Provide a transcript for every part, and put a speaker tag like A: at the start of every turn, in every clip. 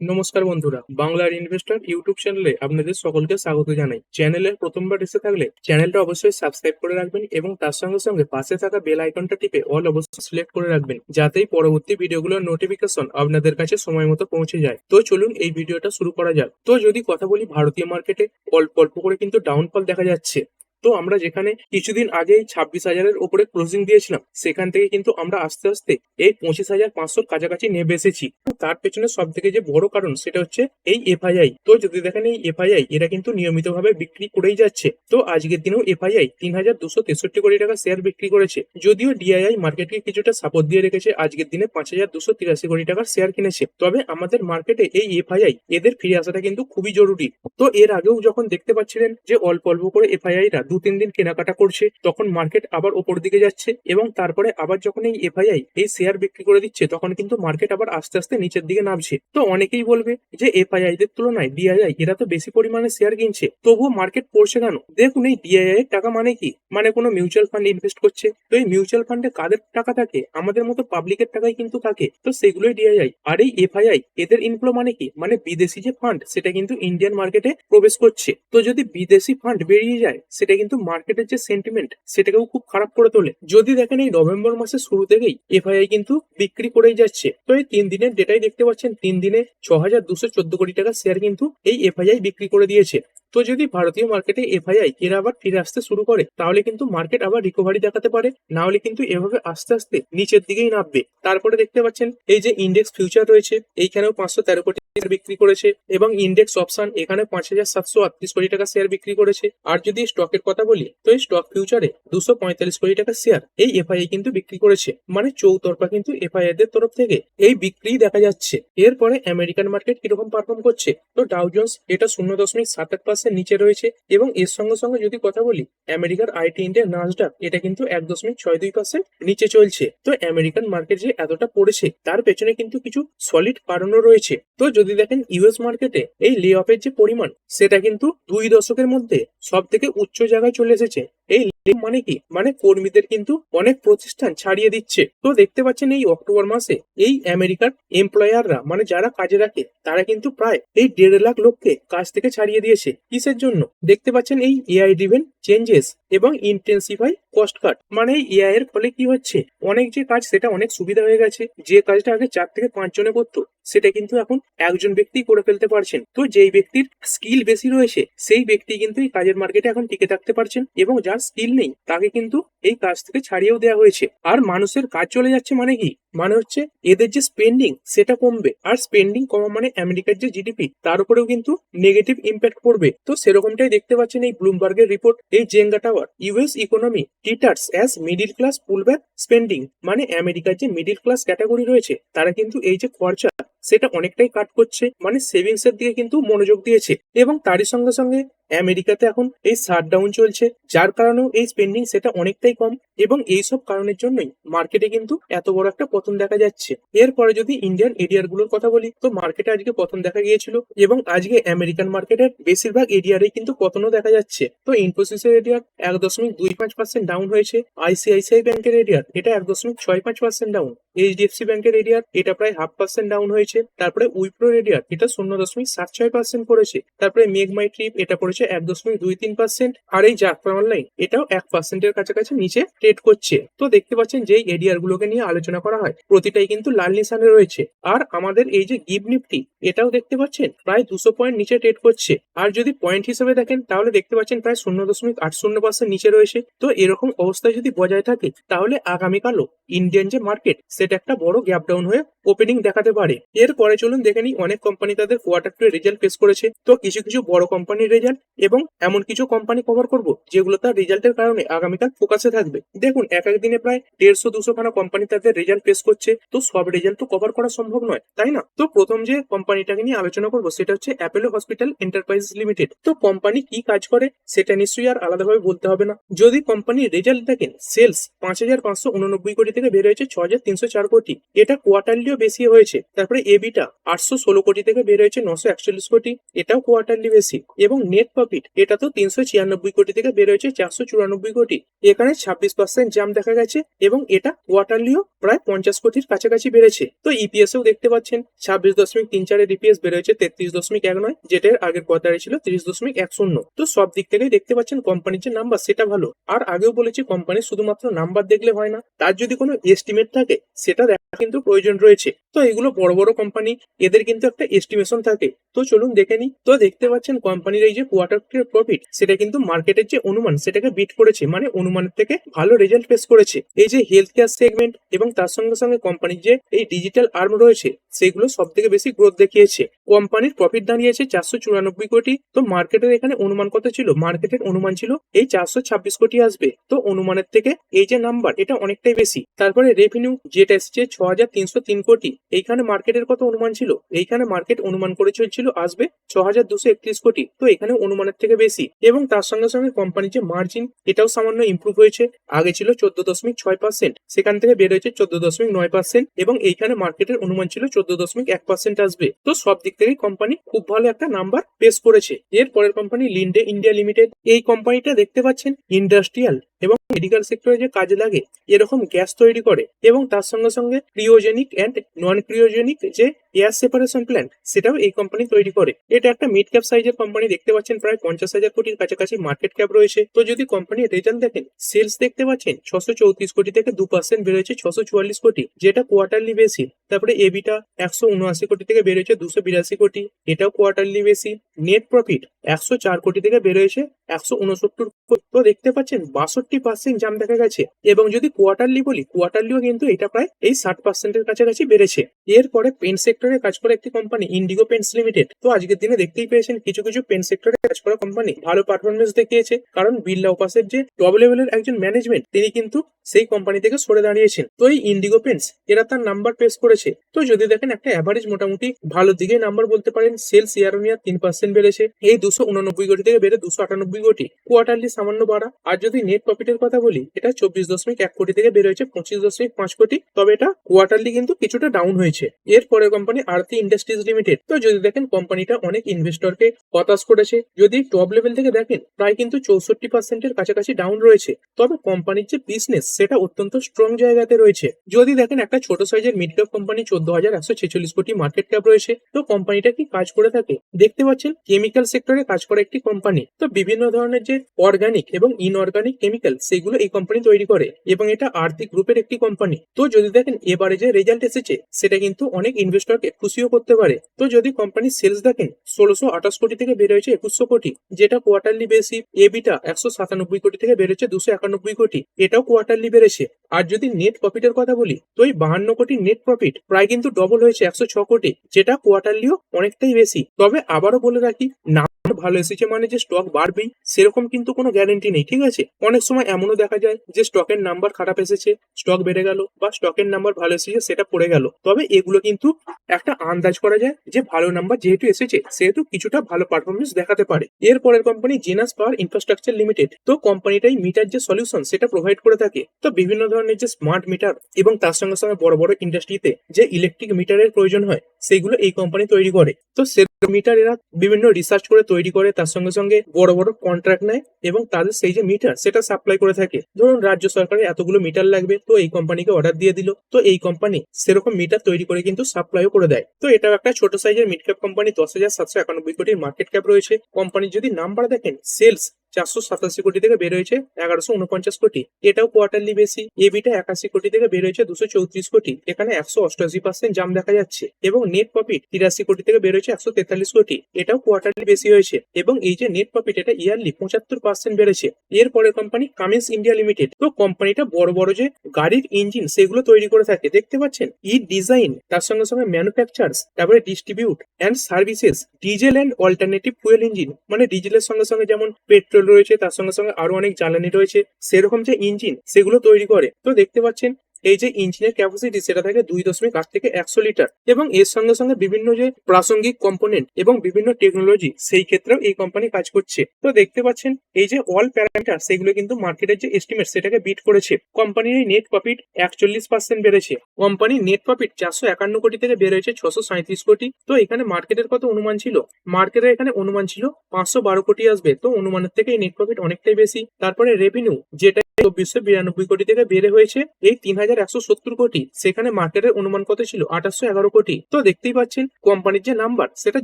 A: নমস্কার বন্ধুরা, বাংলার ইনভেস্টর ইউটিউব চ্যানেলে আপনাদের সকলকে স্বাগত জানাই। চ্যানেলে প্রথমবার এসে থাকলে চ্যানেলটা অবশ্যই সাবস্ক্রাইব করে রাখবেন এবং তার সঙ্গে সঙ্গে পাশে থাকা বেল আইকনটা টিপে অল অবশ্যই সিলেক্ট করে রাখবেন, যাতেই পরবর্তী ভিডিওগুলোর নোটিফিকেশন আপনাদের কাছে সময় মতো পৌঁছে যায়। তো চলুন এই ভিডিওটা শুরু করা যাক। তো যদি কথা বলি ভারতীয় মার্কেটে অল্প অল্প করে কিন্তু ডাউনফল দেখা যাচ্ছে। তো আমরা যেখানে কিছুদিন আগেই ছাব্বিশ হাজারের ওপরে ক্লোজিং দিয়েছিলাম, সেখান থেকে কিন্তু আমরা আস্তে আস্তে এই পঁচিশ হাজার পাঁচশোর কাছাকাছি নেমে এসেছি। তার পেছনে সব থেকে যে বড় কারণ সেটা হচ্ছে এই এফআইআই তো যদি দেখেন এই এফআইআই এরা কিন্তু নিয়মিতভাবে বিক্রি করেই যাচ্ছে। তো আজকের দিনেও এফআইআই তিন হাজার দুশো তেষট্টি কোটি টাকা শেয়ার বিক্রি করেছে। যদিও ডিআইআই মার্কেটকে কিছুটা সাপোর্ট দিয়ে রেখেছে, আজকের দিনে পাঁচ হাজার দুশো তিরাশি কোটি টাকার শেয়ার কিনেছে। তবে আমাদের মার্কেটে এই এফআইআই এদের ফিরে আসাটা কিন্তু খুবই জরুরি। তো এর আগেও যখন দেখতে পাচ্ছিলেন যে অল্প অল্প করে এফআইআই রা দু তিন দিন কেনাকাটা করছে, তখন মার্কেট আবার ওপর দিকে যাচ্ছে এবং তারপরে আবার যখন এই এফআইআই এই শেয়ার বিক্রি করে দিচ্ছে, তখন কিন্তু মার্কেট আবার আস্তে আস্তে নিচের দিকে নামছে। তো অনেকেই বলবে যে এফআইআই দের তুলনায় ডিআইআই এরা তো বেশি পরিমাণে শেয়ার কিনছে, তবুও মার্কেট পড়ছে কেন? দেখুন এই ডিআইআই এর টাকা মানে কি? মানে কোনো মিউচুয়াল ফান্ড ইনভেস্ট করছে। তো এই মিউচুয়াল ফান্ডে কাদের টাকা থাকে? আমাদের মতো পাবলিকের টাকাই কিন্তু থাকে। তো সেগুলোই ডিআইআই আর এই এফআইআই এদের ইনফ্লো মানে কি? মানে বিদেশি যে ফান্ড সেটা কিন্তু ইন্ডিয়ান মার্কেটে প্রবেশ করছে। তো যদি বিদেশি ফান্ড বেরিয়ে যায়, সেটা কিন্তু মার্কেটের যে সেন্টিমেন্ট সেটাকেও খুব খারাপ করে তোলে। যদি দেখেন এই নভেম্বর মাসের শুরু থেকেই এফআইআই কিন্তু বিক্রি করেই যাচ্ছে। তো এই তিন দিনের ডেটাই দেখতে পাচ্ছেন, তিন দিনে ছ হাজার দুশো চোদ্দ কোটি টাকা শেয়ার কিন্তু এই এফআইআই বিক্রি করে দিয়েছে। তো যদি ভারতীয় মার্কেটে এফআইআই এরা আবার ফিরে আসতে শুরু করে, তাহলে কিন্তু মার্কেট আবার রিকভারি দেখাতে পারে। না হলে কিন্তু এভাবে আস্তে আস্তে নিচের দিকেই নামবে। তারপরে দেখতে পাচ্ছেন, এই যে ইন্ডেক্স ফিউচার রয়েছে, এইখানেও পাঁচশো তেরো কোটি শেয়ার বিক্রি করেছে এবং ইন্ডেক্স অপশন এখানে পাঁচ হাজার সাতশো আটত্রিশ কোটি টাকা শেয়ার বিক্রি করেছে। আর যদি স্টকের কথা বলি, তো এই স্টক ফিউচারে দুশো পঁয়তাল্লিশ কোটি টাকা শেয়ার এই এফআইআই কিন্তু বিক্রি করেছে। মানে চৌতরফা কিন্তু এফআইআই দের তরফ থেকে এই বিক্রি দেখা যাচ্ছে। এরপরে আমেরিকান মার্কেট কীরকম পারফর্ম করছে, তো ডাউ জোন্স এটা শূন্য দশমিক সাত আট পার্সেন্ট নিচে রয়েছে এবং এর সঙ্গে সঙ্গে যদি কথা বলি আমেরিকার আইটি ইন্ডিয়া নাসডাক এটা কিন্তু এক দশমিক ছয় দুই পার্সেন্ট নিচে চলছে। তো আমেরিকান মার্কেট যে এতটা পড়েছে, তার পেছনে কিন্তু কিছু সলিড কারণও রয়েছে। তো যদি দেখেন ইউএস মার্কেটে এই লে অফের যে পরিমাণ, সেটা কিন্তু দুই দশকের মধ্যে সব থেকে উচ্চ জায়গায় চলে এসেছে। এই layoff মানে কি? মানে কর্মীদের কিন্তু অনেক প্রতিষ্ঠান ছাড়িয়ে দিচ্ছে। তো দেখতে পাচ্ছেন এই অক্টোবর মাসে এই আমেরিকার এমপ্লয়াররা মানে যারা কাজে রাখে, তারা কিন্তু প্রায় এই দেড় লাখ লোককে কাজ থেকে ছাড়িয়ে দিয়েছে। কিসের জন্য? দেখতে পাচ্ছেন এই এআই ড্রিভেন চেঞ্জেস এবং ইন্টেন্সিফাই কস্ট কাট মানে এই এআই এর ফলে কি হচ্ছে? অনেক যে কাজ, সেটা অনেক সুবিধা হয়ে গেছে। যে কাজটা আগে চার থেকে পাঁচ জনে করতো, সেটা কিন্তু এখন একজন ব্যক্তি করে ফেলতে পারছেন। তো যেই ব্যক্তির স্কিল বেশি রয়েছে, সেই ব্যক্তি কিন্তু এই কাজের মার্কেটে এখন টিকে থাকতে পারছেন এবং যার স্কিল নেই, তাকে কিন্তু এই কাজ থেকে ছাড়িয়েও দেওয়া হয়েছে। আর মানুষের কাজ চলে যাচ্ছে মানে কি? মানে হচ্ছে এদের যে স্পেন্ডিং সেটা কমবে। আর স্পেন্ডিং কমা মানে আমেরিকার যে জিডিপি তার উপরেও কিন্তু নেগেটিভ ইম্প্যাক্ট পড়বে। তো সেরকমটাই দেখতে পাচ্ছেন এই ব্লুমবার্গের রিপোর্ট এই Jenga tower. US economy teeters as middle class pullback spending মানে আমেরিকার যে মিডিল ক্লাস ক্যাটাগরি রয়েছে, তারা কিন্তু এই যে খরচা সেটা অনেকটাই কাট করছে মানে সেভিংস এর দিকে কিন্তু মনোযোগ দিয়েছে। এবং তারই সঙ্গে সঙ্গে আমেরিকাতে এখন এই শাটডাউন চলছে, যার কারণেও এই স্পেন্ডিং সেটা অনেকটাই কম। এবং এই সব কারণের জন্যই মার্কেটে কিন্তু এত বড় একটা পতন দেখা যাচ্ছে। এরপরে যদি ইন্ডিয়ান এরিয়ারগুলোর কথা বলি, তো মার্কেটে আজকে পতন দেখা গিয়েছিল এবং আজকে আমেরিকান মার্কেটের বেশিরভাগ এরিয়ারে কিন্তু পতনও দেখা যাচ্ছে। তো ইনফোসিসের এরিয়ার এক দশমিক দুই পাঁচ পার্সেন্ট ডাউন হয়েছে আইসিআইসিআই ব্যাংকের এরিয়ার এটা এক দশমিক ছয় পাঁচ পার্সেন্ট ডাউন এইচডিএফসি ব্যাংকের এরিয়ার এটা প্রায় হাফ পার্সেন্ট ডাউন হয়েছে। তারপরে উইপ্রো এরিয়ার এটা শূন্য দশমিক সাত ছয় পার্সেন্ট করেছে। তারপরে মেঘমাই ট্রিপ এটা পড়েছে এক দশমিক দুই তিন পার্সেন্ট আর এই জাকপা অনলাইন এটাও এক পার্সেন্টের কাছাকাছি নিচে ট্রেড করছে। তো দেখতে পাচ্ছেন যেই এরিয়ার গুলোকে নিয়ে আলোচনা করা হয়। প্রতিটাই কিন্তু লাল নিশানে রয়েছে। আর আমাদের এই যে গিভ নিফটি এটাও দেখতে পাচ্ছেন, প্রায় দুশো পয়েন্ট নিচে ট্রেড করছে। আর যদি পয়েন্ট হিসেবে দেখেন, তাহলে দেখতে পাচ্ছেন প্রায় শূন্য দশমিক আট শূন্য পার্সেন্ট নিচে রয়েছে। তো এরকম অবস্থায় যদি বজায় থাকে, তাহলে আগামীকালও ইন্ডিয়ান যে মার্কেট সেটা একটা বড় গ্যাপ ডাউন হয়ে ওপেনিং দেখাতে পারে। এরপরে চলুন দেখে নিই, অনেক কোম্পানি তাদের কোয়ার্টার টু রেজাল্ট পেশ করেছে। তো কিছু কিছু বড় কোম্পানির রেজাল্ট এবং এমন কিছু কোম্পানি কভার করব, যেগুলো তার রেজাল্টের কারণে আগামীকাল ফোকাসে থাকবে। দেখুন, এক এক দিনে প্রায় দেড়শো, দুশো খানা কোম্পানি তাদের রেজাল্ট পেশ করছে। তো সব রেজাল্ট তো কভার করা সম্ভব নয়, তাই না? তো প্রথম যে কোম্পানিটাকে নিয়ে আলোচনা করব, সেটা হচ্ছে অ্যাপেলো হসপিটাল এন্টারপ্রাইজ লিমিটেড তো কোম্পানি কি কাজ করে, সেটা নিশ্চয়ই আর আলাদাভাবে বলতে হবে না। যদি কোম্পানির রেজাল্ট দেখেন সেলস পাঁচ হাজার পাঁচশো উননব্বই কোটি থেকে বের হয়েছে ছ হাজার তিনশো চার কোটি। এটা কোয়ার্টারলিও বেশি হয়েছে। তারপরে এবিটা আটশো ষোলো কোটি থেকে বের হয়েছে, নশো একচল্লিশ কোটি। এটাও কোয়ার্টারলি বেশি। এবং নেট প্রফিট এটা তো তিনশো ছিয়ানব্বই কোটি থেকে বের হয়েছে, চারশো চুরানব্বই কোটি। এখানে ছাব্বিশ পার্সেন্ট জাম দেখা গেছে এবং এটা কোয়ার্টারলিও প্রায় পঞ্চাশ কোটির কাছাকাছি বেড়েছে। তো ইপিএসও দেখতে পাচ্ছেন, ছাব্বিশ দশমিক তিন চারের ইপিএস বেড়ে হয়েছে, তেত্রিশ দশমিক এক নয় যেটা এর আগের কোয়ার্টারে ছিল তিরিশ দশমিক এক শূন্য। তো সব দিক থেকেই দেখতে পাচ্ছেন কোম্পানির যে নাম্বার সেটা ভালো। আর আগেও বলেছি কোম্পানির শুধুমাত্র নাম্বার দেখলে হয় না। তার যদি কোনো এস্টিমেট থাকে সেটা দেখা কিন্তু প্রয়োজন রয়েছে। তো এগুলো বড় বড় কোম্পানি এদের কিন্তু একটা এস্টিমেশন থাকে। তো চলুন দেখে নিই। তো দেখতে পাচ্ছেন কোম্পানির এই যে কোয়ার্টার প্রফিট সেটা কিন্তু মার্কেটের যে অনুমান, সেটাকে বিট করেছে। মানে অনুমানের থেকে ভালো রেজাল্ট পেশ করেছে। এই যে হেলথ কেয়ার সেগমেন্ট এবং তার সঙ্গে সঙ্গে কোম্পানির যে এই ডিজিটাল আর্ম রয়েছে, সেগুলো সব থেকে বেশি গ্রোথ দেখিয়েছে। কোম্পানির প্রফিট দাঁড়িয়েছে চারশো চুরানব্বই কোটি। তো মার্কেটের এখানে অনুমান কত ছিল? মার্কেটের অনুমান ছিল এই চারশো ছাব্বিশ কোটি আসবে। তো অনুমানের থেকে এই যে নাম্বার এটা অনেকটাই বেশি। তারপরে রেভিনিউ যেটা এসছে ছ হাজার তিনশো তিন কোটি। এইখানে মার্কেটের কত অনুমান ছিল? এইখানে মার্কেট অনুমান করে চলছিল আসবে ছ হাজার দুশো একত্রিশ কোটি। তো এখানে অনুমানের থেকে বেশি। এবং তার সঙ্গে সঙ্গে কোম্পানির যে মার্জিন এটাও সামান্য ইমপ্রুভ হয়েছে। আগে ছিল চোদ্দ দশমিক ছয় পার্সেন্ট সেখান থেকে বের হয়েছে চোদ্দ দশমিক নয় পার্সেন্ট এবং এইখানে মার্কেটের অনুমান ছিল চোদ্দ দশমিক এক পার্সেন্ট আসবে। তো সব দিক থেকে কোম্পানি খুব ভালো একটা নাম্বার পেশ করেছে। এর পরের কোম্পানি লিন্ডে ইন্ডিয়া লিমিটেড এই কোম্পানিটা দেখতে পাচ্ছেন ইন্ডাস্ট্রিয়াল এবং মেডিকেল সেক্টরে যে কাজে লাগে, এরকম গ্যাস তৈরি করে এবং তার সঙ্গে সঙ্গে ক্রিওজেনিক অ্যান্ড নন ক্রিওজেনিক যে এয়ার সেপারেশন প্ল্যান্ট সেটাও এই কোম্পানি তৈরি করে। এটা একটা মিড ক্যাপ সাইজের কোম্পানি দেখতে পাচ্ছেন, প্রায় পঞ্চাশ হাজার কোটির কাছাকাছি মার্কেট ক্যাপ রয়েছে। তো যদি কোম্পানির রেজাল্ট দেখেন সেলস দেখতে পাচ্ছেন ছশো চৌত্রিশ কোটি থেকে দু পার্সেন্ট বেড়েছে ছশো চুয়াল্লিশ কোটি, যেটা কোয়ার্টারলি বেশি তারপরে এবিটা একশো উনআশি কোটি থেকে বেড়েছে, দুশো বিরাশি কোটি, এটাও কোয়ার্টারলি বেশি নেট প্রফিট একশো চার কোটি থেকে বেড়েছে একশো উনসত্তর তো দেখতে পাচ্ছেন, বাষট্টি পার্সেন্ট জাম দেখা গেছে। এবং যদি কোয়ার্টারলি বলি কোয়ার্টারলিও কিন্তু এটা প্রায় এই ষাট পার্সেন্টের কাছাকাছি বেড়েছে। এরপরে পেন সেক্টরে কাজ করা একটি কোম্পানি ইন্ডিগো পেন্টস লিমিটেড তো আজকের দিনে দেখতেই পেয়েছেন, কিছু কিছু পেন সেক্টরে কাজ করা কোম্পানি ভালো পারফরমেন্স দেখিয়েছে। কারণ বিল্লা উপাসের যে টপ লেভেলের একজন ম্যানেজমেন্ট তিনি কিন্তু সেই কোম্পানি থেকে সরে দাঁড়িয়েছেন। তো এই ইন্ডিগো পেন্টস এরা তার নাম্বার পেশ করেছে। তো যদি দেখেন, একটা অ্যাভারেজ মোটামুটি ভালো দিকে নাম্বার বলতে পারেন সেলস ইয়ার ইয়ার তিন পার্সেন্ট বেড়েছে। এই দুশো উননব্বই কোটি থেকে বেড়ে দুশো আটানব্বই কোটি। কোয়ার্টারলি সামান্য বাড়া। আর যদি নেট প্রফিটের কথা বলি, এটা চব্বিশ দশমিক এক কোটি থেকে বের হয়েছে পঁচিশ দশমিক পাঁচ কোটি। তবে এটা কোয়ার্টারলি কিন্তু কিছুটা ডাউন হয়েছে। এরপরে কোম্পানি আরতি ইন্ডাস্ট্রিজ লিমিটেড তো যদি দেখেন কোম্পানিটা অনেক ইনভেস্টরকে হতাশ করেছে। যদি টপ লেভেল থেকে দেখেন, প্রায় কিন্তু চৌষট্টি পার্সেন্টের কাছাকাছি ডাউন রয়েছে। তবে কোম্পানির যে বিজনেস সেটা অত্যন্ত স্ট্রং জায়গাতে রয়েছে। যদি দেখেন, একটা ছোট সাইজের মিড ক্যাপ কোম্পানি চোদ্দ হাজার একশো ছেচল্লিশ কোটি মার্কেট ক্যাপ রয়েছে। তো কোম্পানিটা কি কাজ করে থাকে? দেখতে পাচ্ছেন কেমিক্যাল সেক্টরে কাজ করা একটি কোম্পানি তো বিভিন্ন ধরনের যে অর্গানিক এবং ইনঅর্গানিক কেমিক্যাল সেগুলো এই কোম্পানি তৈরি করে এবং এটা আর্থিক গ্রুপের একটি কোম্পানি তো যদি দেখেন, এবারে যে রেজাল্ট এসেছে, সেটা কিন্তু অনেক ইনভেস্টরকে খুশিও করতে পারে। তো যদি কোম্পানির সেলস দেখেন, ষোলোশো আঠাশ কোটি থেকে বের হয়েছে একুশশো কোটি, যেটা কোয়ার্টারলি বেশি এবিটা একশো সাতানব্বই কোটি থেকে বেড়েছে দুশো একানব্বই কোটি, এটাও কোয়ার্টারলি বেড়েছে। আর যদি নেট প্রফিটের কথা বলি, তো এই বাহান্ন কোটি নেট প্রফিট প্রায় কিন্তু ডবল হয়েছে একশো ছ কোটি, যেটা কোয়ার্টারলিও অনেকটাই বেশি। তবে আবারও বলে রাখি না ভালো এসেছে মানে যে স্টক বাড়বেই, সেরকম কিন্তু কোনো গ্যারেন্টি নেই, ঠিক আছে? অনেক সময় এমনও দেখা যায় যে স্টকের নাম্বার খারাপ এসেছে স্টক বেড়ে গেল বা স্টকের নাম্বার ভালো এসেছে, সেটা পড়ে গেল। তবে এগুলো কিন্তু একটা আন্দাজ করা যায় যে ভালো নাম্বার যেহেতু এসেছে, সেহেতু কিছুটা ভালো পারফরমেন্স দেখাতে পারে। এর পরের company Genus power infrastructure limited তো কোম্পানিটাই মিটার যে সলিউশন সেটা প্রোভাইড করে থাকে। তো বিভিন্ন ধরনের যে স্মার্ট মিটার এবং তার সঙ্গে সঙ্গে বড় বড় ইন্ডাস্ট্রিতে যে ইলেকট্রিক মিটারের প্রয়োজন হয়, সেগুলো এই কোম্পানি তৈরি করে। তো সে মিটার এরা বিভিন্ন রিসার্চ করে তৈরি করে, তার সঙ্গে সঙ্গে বড় বড় কন্ট্রাক্ট নেয় এবং তাদের সেই যে মিটার সেটা সাপ্লাই করে থাকে। ধরুন, রাজ্য সরকারের এতগুলো মিটার লাগবে, তো এই কোম্পানিকে অর্ডার দিয়ে দিল। তো এই কোম্পানি সেরকম মিটার তৈরি করে কিন্তু সাপ্লাইও করে দেয়। তো এটাও একটা ছোট সাইজের মিড ক্যাপ কোম্পানি দশ হাজার সাতশো একানব্বই কোটির মার্কেট ক্যাপ রয়েছে। কোম্পানির যদি নাম্বার দেখেন সেলস চারশো সাতাশি কোটি থেকে বের হয়েছে এগারোশো উনপঞ্চাশ কোটি। এটাও কোয়ার্টারলি বেশি এবিটা একাশি কোটি থেকে বের হয়েছে দুশো চৌত্রিশ কোটি। এখানে একশো অষ্টআশি পার্সেন্ট জাম দেখা যাচ্ছে। এবং নেট প্রফিট তিরাশি কোটি থেকে বের হয়েছে একশো তেতাল্লিশ কোটি। এটাও কোয়ার্টারলি বেশি হয়েছে। এবং এই যে নেট প্রফিট এটা ইয়ারলি পঁচাত্তর পার্সেন্ট বেড়েছে। এরপরে কোম্পানি কামিন্স ইন্ডিয়া লিমিটেড তো কোম্পানিটা বড় বড় যে গাড়ির ইঞ্জিন সেগুলো তৈরি করে থাকে। দেখতে পাচ্ছেন? ই ডিজাইন তার সঙ্গে সঙ্গে ম্যানুফ্যাকচার্স তারপরে distribute and services diesel and alternative fuel engine মানে ডিজেলের সঙ্গে সঙ্গে যেমন পেট্রোল রয়েছে, তার সঙ্গে সঙ্গে আরও অনেক জ্বালানি রয়েছে। সেরকম যে ইঞ্জিন, সেগুলো তৈরি করে। তো দেখতে পাচ্ছেন এই যে ইঞ্জিনের ক্যাপাসিটি সেটা থাকে দুই দশমিক আট থেকে একশো লিটার এবং এর সঙ্গে সঙ্গে বিভিন্ন যে প্রাসঙ্গিক কম্পোনেন্ট এবং বিভিন্ন টেকনোলজি সেই ক্ষেত্রেও এই কোম্পানি কাজ করছে। তো দেখতে পাচ্ছেন, এই যে অল প্যারামিটার সেগুলো কিন্তু মার্কেটের যে এস্টিমেট সেটাকে বিট করেছে। কোম্পানির এই নেট প্রফিট একচল্লিশ পার্সেন্ট বেড়েছে। কোম্পানির নেট প্রফিট চারশো একান্ন কোটি থেকে বেড়েছে ছশো সাঁত্রিশ কোটি। তো এখানে মার্কেটের কত অনুমান ছিল? মার্কেটের এখানে অনুমান ছিল পাঁচশো বারো কোটি আসবে। তো অনুমানের থেকে এই নেট প্রফিট অনেকটাই বেশি। তারপরে রেভিনিউ যেটা চব্বিশশো বিরানব্বই কোটি থেকে বেড়ে হয়েছে, এই তিন হাজার একশো সত্তর কোটি, সেখানে মার্কেটের অনুমান কত ছিল? আঠাশশো এগারো কোটি। তো দেখতেই পাচ্ছেন কোম্পানির যে নাম্বার সেটা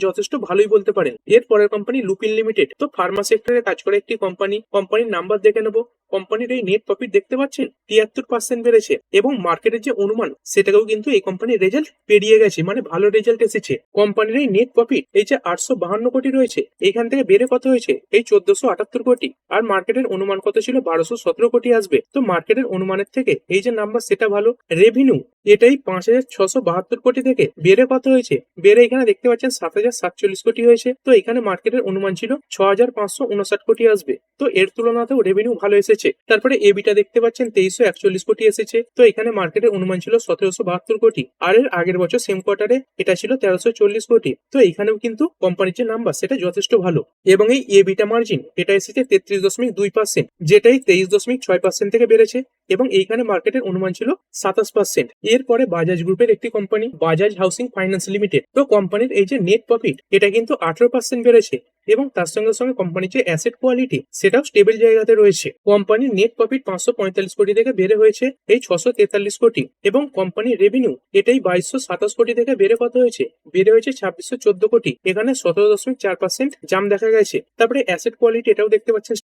A: যথেষ্ট ভালোই বলতে পারেন। এর পরের কোম্পানি লুপিন লিমিটেড তো ফার্মা সেক্টরে কাজ করে একটি কোম্পানি কোম্পানির নাম্বার দেখে নেব। কোম্পানির এই নেট প্রফিট দেখতে পাচ্ছেন, তিয়াত্তর পার্সেন্ট বেড়েছে। এবং মার্কেটের যে অনুমান, সেটাকেও কিন্তু এই কোম্পানির রেজাল্ট পেরিয়ে গেছে মানে ভালো রেজাল্ট এসেছে। কোম্পানির এই নেট প্রফিট এই যে আটশো বাহান্ন কোটি রয়েছে, এখান থেকে বেড়ে কত হয়েছে? এই চোদ্দশো আটাত্তর কোটি। আর মার্কেটের অনুমান কত ছিল? বারোশো সতেরো কোটি আসবে। তো মার্কেটের অনুমানের থেকে এই যে নাম্বার সেটা ভালো? রেভিনিউ এটাই পাঁচ হাজার ছশো বাহাত্তর কোটি থেকে বেড়ে কত হয়েছে? বেড়ে এখানে দেখতে পাচ্ছেন সাত হাজার সাতচল্লিশ কোটি হয়েছে। তো এখানে মার্কেটের অনুমান ছিল ছ হাজার পাঁচশো উনষাট কোটি আসবে। তো এর তুলনাতেও রেভিনিউ ভালো এসেছে। তারপরে এবিটা দেখতে পাচ্ছেন, তেইশশো একচল্লিশ কোটি এসেছে। তো এখানে মার্কেটের অনুমান ছিল সতেরোশো বাহাত্তর কোটি। আর এর আগের বছর সেম কোয়ার্টারে এটা ছিল তেরোশো চল্লিশ কোটি। তো এখানেও কিন্তু কোম্পানির যে নাম্বার সেটা যথেষ্ট ভালো। এবং এই এবিটা মার্জিন এটা এসেছে তেত্রিশ দশমিক দুই পার্সেন্ট যেটাই তেইশ দশমিক ছয় পার্সেন্ট থেকে বেড়েছে। এবং এইখানে মার্কেটের অনুমান ছিল সাতাশ পার্সেন্ট এরপরে বাজাজ গ্রুপের একটি company Bajaj housing finance limited তো কোম্পানির এই যে নেট প্রফিট এটা কিন্তু আঠারো পার্সেন্ট বেড়েছে এবং তার সঙ্গে সঙ্গে কোম্পানির যে অ্যাসেট কোয়ালিটি সেটাও স্টেবল জায়গাতে রয়েছে। কোম্পানির নেট প্রফিট পাঁচশো পঁয়তাল্লিশ কোটি থেকে বেড়ে হয়েছে এই ছশো তেতাল্লিশ কোটি এবং কোম্পানির রেভিনিউ এটাই বাইশশো সাতাশ কোটি থেকে বেড়ে কত হয়েছে? বেড়ে হয়েছে ছাব্বিশশো চোদ্দ কোটি। এখানে সতেরো দশমিক চার পার্সেন্ট জাম দেখা গেছে। তারপরে অ্যাসেট কোয়ালিটি এটাও দেখতে পাচ্ছেন।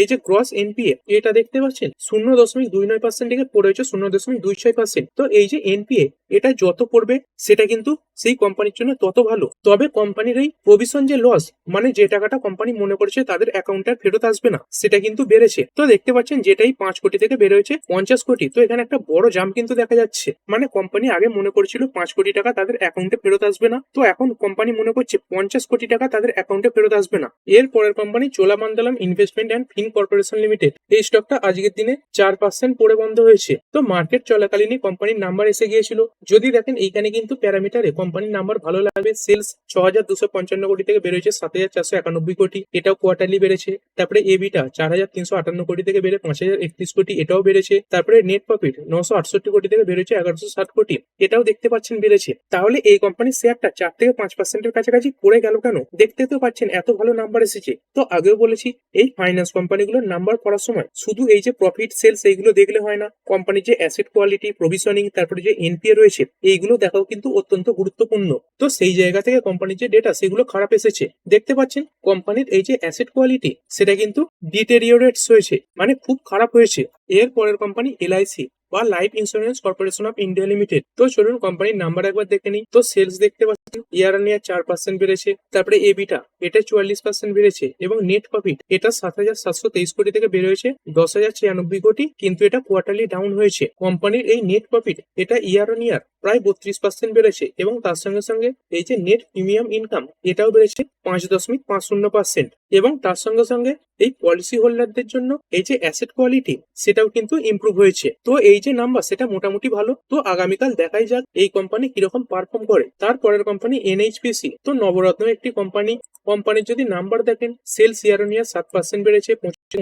A: এই যে গ্রস এনপিএ এটা দেখতে পাচ্ছেন? শূন্য দশমিক দুই নয় পার্সেন্ট থেকে পড়ে হয়েছে শূন্য দশমিক দুই ছয় পার্সেন্ট তো এই যে এনপিএ এটা যত পড়বে, সেটা কিন্তু সেই কোম্পানির জন্য তত ভালো। তবে কোম্পানির এই প্রভিশন যে লস মানে যে টাকাটা কোম্পানি মনে করছে তাদের অ্যাকাউন্টে ফেরত আসবে না, সেটা কিন্তু বেড়েছে। তো দেখতে পাচ্ছেন যেটাই পাঁচ কোটি থেকে বেড়ে হয়েছে পঞ্চাশ কোটি। তো এখানে একটা বড় জাম কিন্তু দেখা যাচ্ছে। মানে কোম্পানি আগে মনে করেছিল পাঁচ কোটি টাকা তাদের অ্যাকাউন্টে ফেরত আসবে না। তো এখন কোম্পানি মনে করছে পঞ্চাশ কোটি টাকা তাদের অ্যাকাউন্টে ফেরত আসবে না। এর পরের company Cholamandalam investment and fin corporation limited এই স্টকটা আজকের দিনে চার পার্সেন্ট পরে বন্ধ হয়েছে। তো মার্কেট চলাকালীনই কোম্পানির নাম্বার এসে গিয়েছিল। যদি দেখেন এইখানে কিন্তু প্যারামিটারে কোম্পানির নাম্বার ভালো লাগবে। সেলস ছ হাজার দুশো পঞ্চান্ন কোটি থেকে বেড়েছে সাত হাজার চারশো একানব্বই কোটি। এটাও কোয়ার্টারলি বেড়েছে। তারপরে এবিটা চার হাজার তিনশো আটান্ন কোটি থেকে বেড়ে পাঁচ হাজার একত্রিশ কোটি, এটাও বেড়েছে। তারপরে নেট প্রফিট নশো আটষট্টি কোটি থেকে বেড়েছে এগারোশো ষাট কোটি। এটাও দেখতে পাচ্ছেন বেড়েছে। তাহলে এই কোম্পানির শেয়ারটা চার থেকে পাঁচ পার্সেন্টের কাছাকাছি পড়ে গেল কেন? দেখতে তো পাচ্ছেন, এত ভালো নাম্বার এসেছে। তো আগেও বলেছি, এই ফাইন্যান্স কোম্পানিগুলোর নাম্বার পড়ার সময় শুধু এই যে প্রফিট সেলস এইগুলো দেখলে হয় না কোম্পানির যে অ্যাসেট কোয়ালিটি প্রভিশনিং তারপরে যে এনপিএ রয়েছে, এইগুলো দেখাও কিন্তু অত্যন্ত গুরুত্বপূর্ণ। তো সেই জায়গা থেকে কোম্পানির যে ডেটা সেগুলো খারাপ এসেছে। দেখতে পাচ্ছেন কোম্পানির এই যে অ্যাসেট কোয়ালিটি সেটা কিন্তু ডিটেরিওরেটস হয়েছে মানে খুব খারাপ হয়েছে। এর পরের কোম্পানি এলআইসি বা life insurance corporation of India limited. তো চলুন কোম্পানির নাম্বার একবার দেখে নিই। তো সেলস দেখতে পাচ্ছেন, ইয়ার অন ইয়ার চার পার্সেন্ট বেড়েছে, তারপরে এবিটা, এটা চুয়াল্লিশ পার্সেন্ট বেড়েছে, এবং নেট প্রফিট এটা সাত হাজার সাতশো তেইশ কোটি থেকে বের হয়েছে, দশ হাজার ছিয়ানব্বই কোটি, কিন্তু এটা কোয়ার্টারলি ডাউন হয়েছে। কোম্পানির এই নেট প্রফিট এটা ইয়ার অন ইয়ার প্রায় বত্রিশ পার্সেন্ট বেড়েছে এবং তার সঙ্গে সঙ্গে এই যে নেট প্রিমিয়াম ইনকাম এটাও বেড়েছে পাঁচ দশমিক পাঁচ শূন্য পার্সেন্ট এবং তার সঙ্গে সঙ্গে এই পলিসি হোল্ডারদের জন্য এই যে অ্যাসেট কোয়ালিটি সেটাও কিন্তু ইমপ্রুভ হয়েছে। তো এই যে নাম্বার সেটা মোটামুটি ভালো। তো আগামীকাল দেখাই যাক এই কোম্পানি কীরকম পারফর্ম করে। তারপরের কোম্পানি এনএইচপিসি তো নবরত্ন একটি কোম্পানি কোম্পানির যদি নাম্বার দেখেন সেলস ইয়ার অন ইয়ার সাত পার্সেন্ট বেড়েছে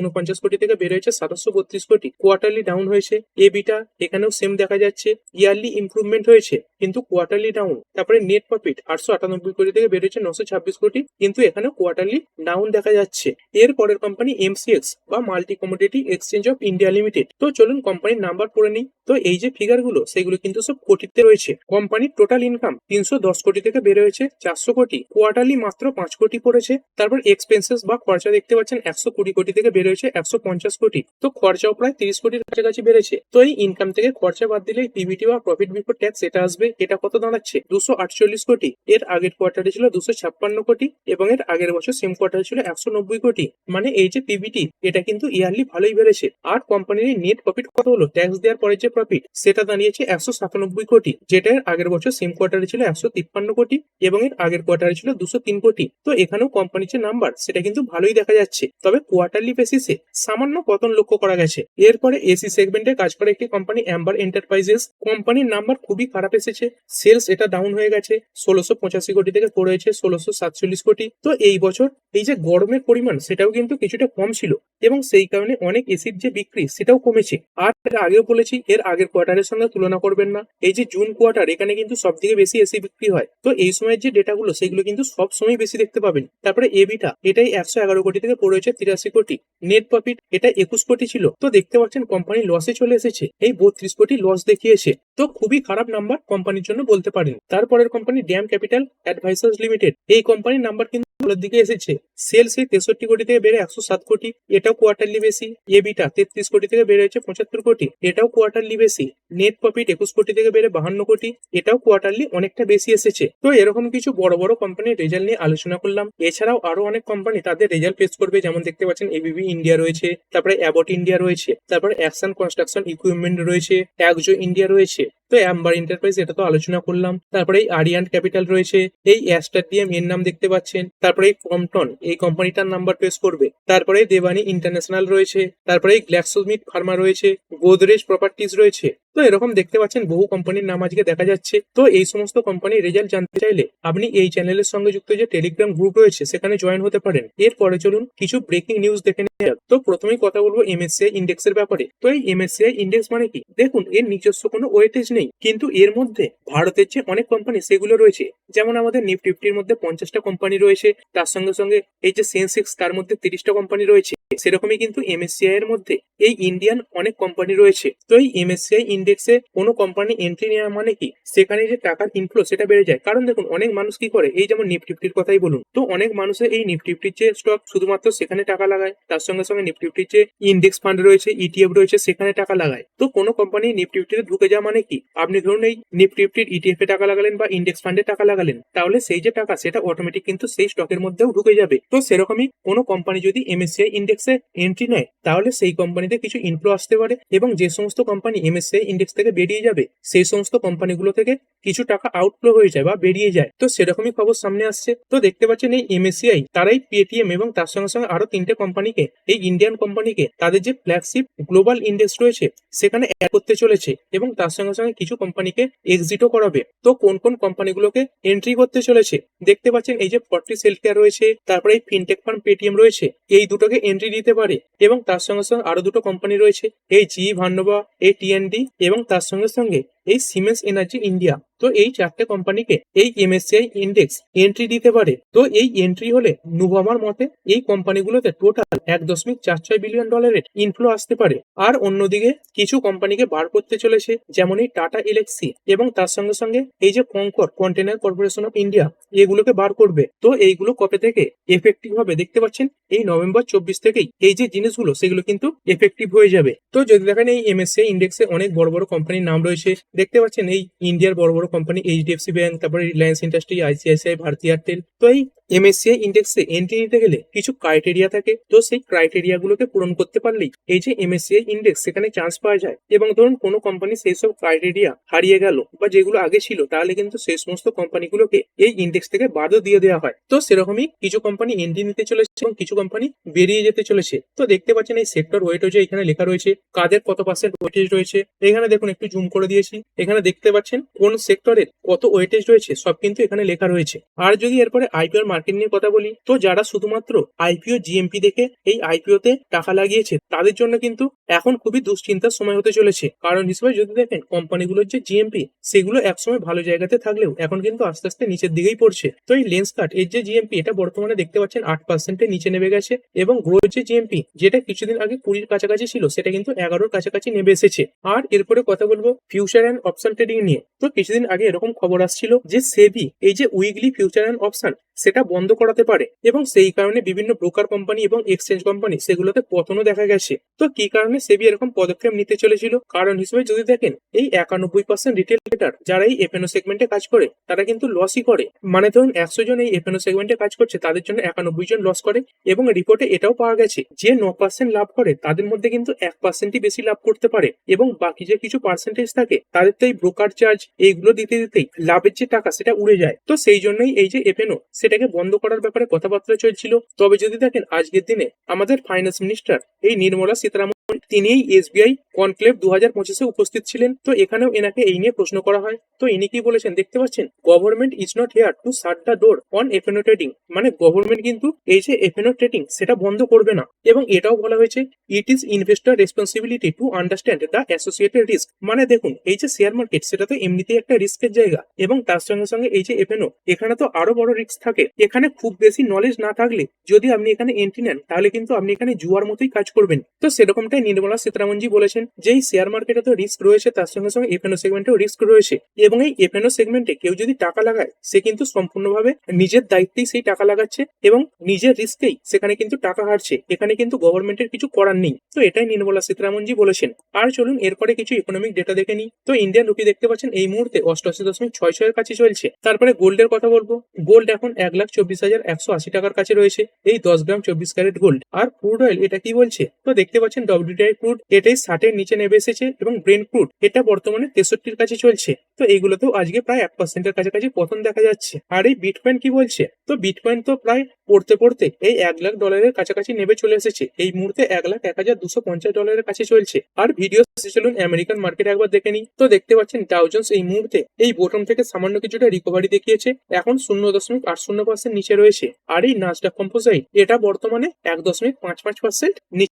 A: উনপঞ্চাশ কোটি থেকে বের হয়েছে সাতশো বত্রিশ কোটি। কোয়ার্টারলি ডাউন হয়েছে। এবিটা এখানেও সেম দেখা যাচ্ছে। ইয়ারলি ইমপ্রুভমেন্ট হয়েছে কিন্তু কোয়ার্টারলি ডাউন তারপরে নেট প্রফিট আটশো আটানব্বই কোটি থেকে বেড়েছে নশো ছাব্বিশ কোটি, কিন্তু এখানে কোয়ার্টারলি ডাউন দেখা যাচ্ছে। এর পরের কোম্পানি এমসিএক্স বা multi commodity exchange of India limited তো চলুন কোম্পানির নাম্বার পড়ে নিই। তো এই যে ফিগারগুলো, সেগুলো কিন্তু সব কোটিতে রয়েছে। কোম্পানির টোটাল ইনকাম তিনশো দশ কোটি থেকে বেড়ে হয়েছে চারশো কোটি। কোয়ার্টারলি মাত্র পাঁচ কোটি পড়েছে। তারপর এক্সপেন্সেস বা খরচা দেখতে পাচ্ছেন একশো কুড়ি কোটি থেকে বেড়ে হয়েছে একশো পঞ্চাশ কোটি। তো খরচাও প্রায় তিরিশ কোটির কাছাকাছি বেড়েছে। তো এই ইনকাম থেকে খরচা বাদ দিলে পিবিটি বা প্রফিট বিফোর ট্যাক্স এটা আসবে। এটা কত দাঁড়াচ্ছে? দুশো আটচল্লিশ কোটি। এর আগের কোয়ার্টারে ছিল দুশো ছাপ্পান্ন কোটি এবং এর আগের বছর সেম কোয়ার্টারে ছিল একশো নব্বই কোটি। মানে এই যে পিবিটি এটা কিন্তু ইয়ারলি ভালোই বেড়েছে। আর কোম্পানির নেট প্রফিট কত হলো? ট্যাক্স দেওয়ার পরে যে প্রফিট সেটা দাঁড়িয়েছে একশো সাতানব্বই কোটি। যেটা এর আগের বছর সেম কোয়ার্টারে ছিল একশো তিপ্পান্ন কোটি এবং এর আগের কোয়ার্টারে ছিল দুশো তিন কোটি। তো এখানেও কোম্পানির যে নাম্বার সেটা কিন্তু ভালোই দেখা যাচ্ছে। তবে কোয়ার্টারলি বেসিসে সামান্য পতন লক্ষ্য করা গেছে। এরপরে এসি সেগমেন্টে কাজ করে একটি কোম্পানি অ্যাম্বার এন্টারপ্রাইজেস কোম্পানির নাম্বার খুবই খারাপ এসেছে। সেলস এটা ডাউন হয়ে গেছে ষোলোশো পঁচাশি কোটি থেকে পড়েছে ষোলোশো সাতচল্লিশ কোটি। তো এই বছর এই যে গরমের পরিমাণ সেটাও কিন্তু কিছুটা কম ছিল এবং সেই কারণে অনেক এসির যে বিক্রি সেটাও কমেছে। আর আগেও বলেছি, এর আগের কোয়ার্টারের সঙ্গে তুলনা করবেন না। এই যে জুন কোয়ার্টার এখানে কিন্তু সব থেকে বেশি এসি বিক্রি হয়। তো এই সময়ের যে ডেটাগুলো সেগুলো কিন্তু সব সময় বেশি দেখতে পাবেন। তারপরে এবিটা এটাই একশো এগারো কোটি থেকে পড়েছে তিরাশি কোটি। নেট প্রফিট এটা একুশ কোটি ছিল। তো দেখতে পাচ্ছেন কোম্পানি লসে চলে এসেছে। এই বত্রিশ কোটি লস দেখিয়েছে। তো খুবই খারাপ নাম্বার কোম্পানির জন্য বলতে পারেন। তারপরের company DAM Capital Advisors Limited এই কোম্পানির নাম্বার কিন্তু ভালোর দিকে এসেছে। সেলস এই তেষট্টি কোটি থেকে বেড়ে একশো সাত কোটি, এটাও কোয়ার্টারলি বেশি এবিটা তেত্রিশ কোটি থেকে বেড়ে হয়েছে পঁচাত্তর কোটি, এটাও কোয়ার্টারলি বেশি নেট প্রফিট একুশ কোটি থেকে বেড়ে বাহান্ন কোটি, এটাও কোয়ার্টারলি অনেকটা বেশি এসেছে। তো এরকম কিছু বড় বড় কোম্পানির রেজাল্ট নিয়ে আলোচনা করলাম। এছাড়াও আরও অনেক কোম্পানি তাদের রেজাল্ট পেশ করবে। যেমন দেখতে পাচ্ছেন এবিবি ইন্ডিয়া রয়েছে, তারপরে অ্যাবট ইন্ডিয়া রয়েছে, তারপরে অ্যাকশন কনস্ট্রাকশন ইকুইপমেন্ট রয়েছে অ্যাকজো ইন্ডিয়া রয়েছে। তো অ্যাম্বার এন্টারপ্রাইজ এটা তো আলোচনা করলাম। তারপরে এই আরিয়ান ক্যাপিটাল রয়েছে, এই অ্যাস্টার ডিএম এর নাম দেখতে পাচ্ছেন। তারপরে এই কমটন এই কোম্পানিটার নাম্বার পেশ করবে। তারপরে দেবানি ইন্টারন্যাশনাল রয়েছে, তারপরে এই গ্ল্যাক্সোমিট ফার্মা রয়েছে গোদরেজ প্রপার্টিজ রয়েছে। তো এরকম দেখতে পাচ্ছেন বহু কোম্পানির নাম আজকে দেখা যাচ্ছে। তো এই সমস্ত কোম্পানির রেজাল্ট জানতে চাইলে আপনি এই চ্যানেলের সঙ্গে যুক্ত যে টেলিগ্রাম গ্রুপ রয়েছে, সেখানে জয়েন হতে পারেন। এরপরে চলুন কিছু ব্রেকিং নিউজ দেখে নেওয়া। তো প্রথমেই কথা বলব এমএসসিআই ইন্ডেক্স এর ব্যাপারে। তো এই এমএসসিআই ইন্ডেক্স মানে কি? দেখুন, এর নিজস্ব কোনো ওয়েটেজ নেই। কিন্তু এর মধ্যে ভারতের যে অনেক কোম্পানি সেগুলো রয়েছে। যেমন আমাদের নিফটি ফিফটির মধ্যে পঞ্চাশটা কোম্পানি রয়েছে। তার সঙ্গে সঙ্গে এই যে সেন্সেক্স তার মধ্যে তিরিশটা কোম্পানি রয়েছে। সেরকমই কিন্তু এমএসসিআই এর মধ্যে এই ইন্ডিয়ান অনেক কোম্পানি রয়েছে। তো এই এমএসসিআই ইন্ডেক্সে কোনো কোম্পানি এন্ট্রি নেওয়া মানে কি? সেখানে যে টাকার ইনফ্লো সেটা বেড়ে যায়। কারণ দেখুন, অনেক মানুষ কি করে? এই যেমন নিফটি ফিফটির কথাই বলুন। তো অনেক মানুষের এই নিফটিফটির যে স্টক শুধুমাত্র সেখানে টাকা লাগায়। তার সঙ্গে সঙ্গে নিফটি ফিফটির যে ইন্ডেক্স ফান্ড রয়েছে ইটিএফ রয়েছে, সেখানে টাকা লাগায়। তো কোনো কোম্পানি নিফটি ফিফটিতে ঢুকে যাওয়া মানে কি? আপনি ধরুন এই নিফটি ফিফটির ইটিএফ এ টাকা লাগালেন বা ইন্ডেক্স ফান্ডে টাকা লাগালেন, তাহলে সেই যে টাকা, সেটা অটোমেটিক কিন্তু সেই স্টকের মধ্যেও ঢুকে যাবে। তো সেরকমই কোনো কোম্পানি যদি এমএসসিআই ইন্ডেক্সে এন্ট্রি নেয়, তাহলে সেই কোম্পানিতে কিছু ইনফ্লো আসতে পারে এবং যে সমস্ত কোম্পানি এমএসসিআই ইন্ডেক্স থেকে বেরিয়ে যাবে, সেই সমস্ত কোম্পানিগুলো থেকে কিছু টাকা আউটফ্লো হয়ে যায় বা বেরিয়ে যায়। তো সেরকমই খবর সামনে আসছে। তো দেখতে পাচ্ছেন এই এমএসসিআই তারাই পেটিএম এবং তার সঙ্গে সঙ্গে আরও তিনটে কোম্পানিকে এই ইন্ডিয়ান কোম্পানিকে তাদের যে ফ্ল্যাগশিপ গ্লোবাল ইন্ডেক্স রয়েছে, সেখানে অ্যাড করতে চলেছে এবং তার সঙ্গে সঙ্গে কিছু কোম্পানিকে এক্সিটও করাবে। তো কোন কোন কোম্পানিগুলোকে এন্ট্রি করতে চলেছে? দেখতে পাচ্ছেন এই যে ফর্টিস হেলথ কেয়ার রয়েছে, তারপরে এই ফিনটেক ফার্ম পেটিএম রয়েছে, এই দুটোকে এন্ট্রি দিতে পারে এবং তার সঙ্গে সঙ্গে আরও দুটো কোম্পানি রয়েছে, এই জি ভান্ডবা এই টিএনডি এবং তার সঙ্গে সঙ্গে এই সিমেন্স এনার্জি ইন্ডিয়া তো এই চারটে কোম্পানিকে এই এমএসসিআই ইন্ডেক্স এন্ট্রি দিতে পারে। তো এই এন্ট্রি হলে নুভামার মতে এই কোম্পানিগুলোতে টোটাল এক দশমিক চার ছয় বিলিয়ন ডলারের ইনফ্লো আসতে পারে। আর অন্যদিকে কিছু কোম্পানিকে বার করতে চলেছে, যেমন এই টাটা ইলেক্সি এবং তার সঙ্গে সঙ্গে এই যে Concor Container Corporation of India এগুলোকে বার করবে। তো এইগুলো কবে থেকে এফেক্টিভ হবে দেখতে পাচ্ছেন? এই নভেম্বর চব্বিশ থেকেই এই যে জিনিসগুলো, সেগুলো কিন্তু এফেক্টিভ হয়ে যাবে। তো যদি দেখেন এই এমএসসিআই ইন্ডেক্সে অনেক বড় বড় কোম্পানির নাম রয়েছে দেখতে পাচ্ছেন এই ইন্ডিয়ার বড় বড় কোম্পানি এইচডিএফসি ব্যাংক তারপরে Reliance industry ICICI Bharti Airtel তো এই এমএসসিআই ইন্ডেক্সে এন্ট্রি নিতে গেলে কিছু ক্রাইটেরিয়া থাকে। তো সেই ক্রাইটেরিয়া গুলোকে পূরণ করতে পারলেই এই যে এমএসসিআই ইন্ডেক্স সেখানে চান্স পাওয়া যায়। এবং ধরুন কোনো কোম্পানি সেই সব ক্রাইটেরিয়া হারিয়ে গেল বা যেগুলো আগে ছিল, তাহলে কিন্তু সেই সমস্ত কোম্পানিগুলোকে এই ইন্ডেক্স থেকে বাদও দিয়ে দেওয়া হয়। তো সেরকমই কিছু কোম্পানি এন্ট্রি নিতে চলেছে এবং কিছু কোম্পানি বেরিয়ে যেতে চলেছে। তো দেখতে পাচ্ছেন এই সেক্টর ওয়েট ওয়েটেজ এখানে লেখা রয়েছে, কাদের কত পার্সেন্ট ওয়েটেজ রয়েছে, এখানে দেখুন একটু জুম করে দিয়েছি। এখানে দেখতে পাচ্ছেন কোন সেক্টরের কত ওয়েটেজ রয়েছে, সব কিন্তু এখানে লেখা রয়েছে। আর যদি এরপরে আইপিওর মার্কেট নিয়ে কথা বলি। তো যারা শুধুমাত্র আইপিও, জিএমপি দেখে এই আইপিও তে টাকা লাগিয়েছে, তাদের জন্য কিন্তু এখন খুবই দুশ্চিন্তার সময় হতে চলেছে। কারণ হিসেবে যদি দেখেন, কোম্পানিগুলোর যে জিএমপি, সেগুলো একসময় ভালো জায়গাতে থাকলেও এখন কিন্তু আস্তে আস্তে নিচের দিকেই পড়ছে। তো এই লেন্স কাট এর যে জিএমপি, এটা বর্তমানে দেখতে পাচ্ছেন আট পার্সেন্টের নিচে নেমে গেছে এবং গ্রোথ যে জিএমপি, যেটা কিছুদিন আগে কুড়ির কাছাকাছি ছিল, সেটা কিন্তু এগারোর কাছাকাছি নেমে এসেছে। আর এরপরে কথা বলব ফিউচার অ্যান্ড অপশন ট্রেডিং নিয়ে। তো কিছুদিন আগে এরকম খবর আসছিল যে সেবি, এই যে উইকলি ফিউচার অ্যান্ড অপশন, সেটা বন্ধ করাতে পারে এবং সেই কারণে বিভিন্ন ব্রোকার কোম্পানি এবং এক্সচেঞ্জ কোম্পানি সেগুলোতে পতনও দেখা গেছে। তো কি কারণে সেবি এরকম পদক্ষেপ নিতে চলেছিল? কারণ হিসেবে যদি দেখেন, এই একানব্বই পার্সেন্ট রিটেল ট্রেডার যারা এই এফএনও সেগমেন্টে কাজ করে, তারা কিন্তু লসই করে। মানে ধরুন, একশো জন এই এফএনও সেগমেন্টে কাজ করছে, তাদের জন্য একানব্বই জন লস করে এবং রিপোর্টে এটাও পাওয়া গেছে যে ন পার্সেন্ট লাভ করে, তাদের মধ্যে কিন্তু এক পার্সেন্টই বেশি লাভ করতে পারে এবং বাকি যে কিছু পার্সেন্টেজ থাকে, তাদের তো এই ব্রোকার চার্জ এইগুলো দিতে দিতেই লাভের যে টাকা, সেটা উড়ে যায়। তো সেই জন্যই এই যে এফএনও সেটাকে বন্ধ করার ব্যাপারে কথাবার্তা চলছিল। তবে যদি দেখেন, আজকের দিনে আমাদের ফাইন্যান্স মিনিস্টার এই নির্মলা সীতারামন তিনি এই এসবিআই কনক্লেভ দু হাজার পঁচিশে উপস্থিত ছিলেন। তো এখানেও এনাকে এই নিয়ে প্রশ্ন করা হয়। তো ইনি কি বলেছেন দেখতে পাচ্ছেন? Government is not here to shut the door on FNO trading মানে গভর্নমেন্ট কিন্তু এই যে এফএনও ট্রেডিং সেটা বন্ধ করবে না। এবং এটাও বলা হয়েছে it is investor responsibility to understand the associated risk মানে দেখুন, এই যে শেয়ার মার্কেট সেটা তো এমনিতেই একটা রিস্কের জায়গা। এবং তার সঙ্গে সঙ্গে এই যে এফএনও এখানে তো আরও বড় রিস্ক থাকে। এখানে খুব বেশি নলেজ না থাকলে যদি আপনি এখানে এন্ট্রি নেন, তাহলে কিন্তু আপনি এখানে জুয়ার মতোই কাজ করবেন। তো সেরকমটাই নির্মলা সীতারামনজি বলেছেন যে শেয়ার মার্কেটে তো রিস্ক রয়েছে, তার সঙ্গে সঙ্গে এফএনও সেগমেন্টেও রিস্ক রয়েছে। এবং এই এফএনও সেগমেন্টে কেউ যদি টাকা লাগায়, সে কিন্তু সম্পূর্ণভাবে নিজের দায়িত্বেই সেই টাকা লাগাচ্ছে এবং নিজের রিস্কেই সেখানে কিন্তু টাকা হারছে। এখানে কিন্তু গভর্নমেন্টের কিছু করার নেই। তো এটাই নির্মলা সীতারামনজি বলেছেন। আর চলুন, এরপরে কিছু ইকোনমিক ডেটা দেখে নিই। তো ইন্ডিয়ান রুপি দেখতে পাচ্ছেন, এই মুহূর্তে অষ্টআশি দশমিক ছয় ছয়ের কাছে চলছে। তারপরে গোল্ডের কথা বলব। গোল্ড এখন এক লাখ চব্বিশ হাজার একশো আশি টাকার কাছে রয়েছে। এই দশ গ্রাম চব্বিশ ক্যারেট গোল্ড আর ক্রুড অয়েল এটা কি বলছে? তো দেখতে পাচ্ছেন ডব্লিউটিআই ক্রুড এটাই ষাটের নিচে নেমে এসেছে এবং ব্রেন ক্রুড এটা বর্তমানে তেষট্টির কাছে চলছে। তো এইগুলোতেও আজকে প্রায় এক পার্সেন্টের কাছাকাছি পতন দেখা যাচ্ছে। আর এই বিটকয়েন কি বলছে? তো বিটকয়েন তো প্রায় পড়তে পড়তে এই এক লাখ ডলারের কাছাকাছি নেমে চলে এসেছে। এই মুহূর্তে এক লাখ এক হাজার দুশো পঞ্চাশ ডলারের কাছে চলছে। আর ভিডিও চলুন আমেরিকান মার্কেট একবার দেখে নিই। তো দেখতে পাচ্ছেন ডাউজন্স এই মুহূর্তে এই বোটম থেকে সামান্য কিছুটা রিকভারি দেখিয়েছে। এখন শূন্য দশমিক আট শূন্য পার্সেন্ট নিচে রয়েছে। আর এই নাচডাক কম্পোজাইট এটা বর্তমানে এক দশমিক পাঁচ পাঁচ পার্সেন্ট নিচে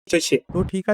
B: তো ঠিক আছে